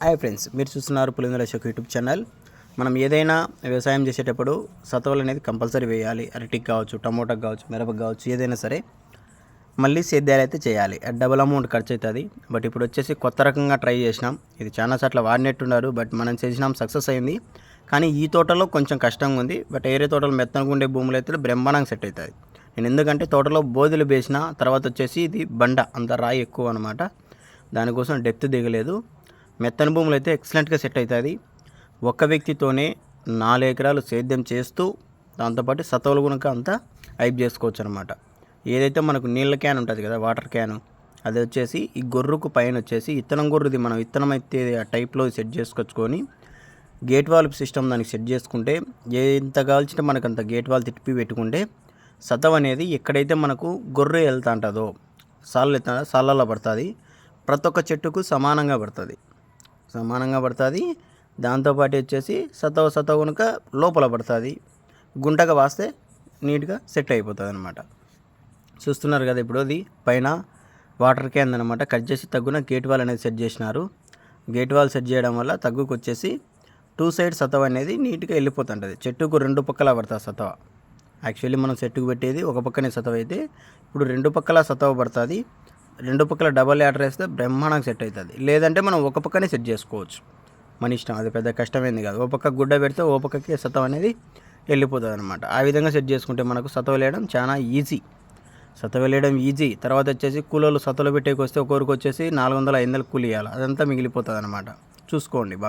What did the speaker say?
Hi friends మీరు చూస్తున్నారు Pulindala Ashok YouTube channel. మనం ఏదైనా వ్యవసాయం చేసేటప్పుడు సతవలు అనేది కంపల్సరీ వేయాలి. అరటికి కావచ్చు టమోటాకి కావచ్చు మిరపకు కావచ్చు ఏదైనా సరే మళ్ళీ సేద్యాలు అయితే చేయాలి. డబుల్ అమౌంట్ ఖర్చు అవుతుంది. బట్ ఇప్పుడు వచ్చేసి కొత్త రకంగా ట్రై చేసినాం. ఇది చాలా సార్లు వాడినట్టున్నారు. బట్ మనం చేసినాం సక్సెస్ అయింది. కానీ ఈ తోటలో కొంచెం కష్టంగా ఉంది. బట్ ఏరే తోటలో మెత్తనగా ఉండే భూములు అయితే బ్రహ్మాండంగా సెట్ అవుతుంది నేను ఎందుకంటే తోటలో బోధులు వేసిన తర్వాత వచ్చేసి ఇది బండ అంత రాయి ఎక్కువ అనమాట దానికోసం డెప్త్ దిగలేదు. మెత్తని భూములు అయితే ఎక్సలెంట్గా సెట్ అవుతుంది ఒక్క వ్యక్తితోనే నాలుగు ఎకరాలు సేద్యం చేస్తూ దాంతోపాటు సతవులు కనుక అంతా ఐప్ చేసుకోవచ్చు అనమాట ఏదైతే మనకు నీళ్ళ క్యాన్ ఉంటుంది కదా వాటర్ క్యాన్ అది వచ్చేసి ఈ గొర్రుకు పైన వచ్చేసి ఇత్తనం గొర్రుది మనం ఇత్తనం అయితే ఆ టైప్లో సెట్ చేసుకొచ్చుకొని గేట్ వాల్ సిస్టమ్ దానికి సెట్ చేసుకుంటే ఎంత కాల్చితే మనకు అంత గేట్ వాల్ తిప్పి పెట్టుకుంటే సతవ్ అనేది ఎక్కడైతే మనకు గొర్రె వెళ్తా ఉంటుందో సాళ్ళు ఎత్తా సాళ్ళల్లో పడుతుంది ప్రతి ఒక్క చెట్టుకు సమానంగా పడుతుంది. సమానంగా పడుతుంది. దాంతోపాటు వచ్చేసి సతవ సతవ కనుక లోపల పడుతుంది. గుంటగా వాస్తే నీట్గా సెట్ అయిపోతుంది అనమాట చూస్తున్నారు కదా ఇప్పుడు అది పైన వాటర్ క్యాన్ అనమాట కట్ చేసి తగ్గున గేట్ వాల్ అనేది సెట్ చేసినారు. గేట్ వాల్ సెట్ చేయడం వల్ల తగ్గుకు వచ్చేసి టూ సైడ్ సతవ అనేది నీట్గా వెళ్ళిపోతుంటుంది. చెట్టుకు రెండు పక్కల పడుతుంది సతవ. యాక్చువల్లీ మనం చెట్టుకు పెట్టేది ఒక పక్కనే సతవ అయితే ఇప్పుడు రెండు పక్కల సతవ పడుతుంది. రెండు పక్కల డబల్ యాటర్ వేస్తే బ్రహ్మాండంగా సెట్ అవుతుంది. లేదంటే మనం ఒక పక్కనే సెట్ చేసుకోవచ్చు. మన ఇష్టం అది పెద్ద కష్టమైంది కాదు. ఓ పక్క గుడ్డ పెడితే ఓ పక్కకి సతం అనేది వెళ్ళిపోతుంది అనమాట ఆ విధంగా సెట్ చేసుకుంటే మనకు సతం వేయడం చాలా ఈజీ సతం వేయడం ఈజీ తర్వాత వచ్చేసి కూలోళ్ళు సతలు పెట్టేకి వస్తే ఒకరికి వచ్చేసి నాలుగు వందల ఐదు వందలు కూలి ఇవ్వాలి అదంతా మిగిలిపోతుంది అనమాట చూసుకోండి బాగా.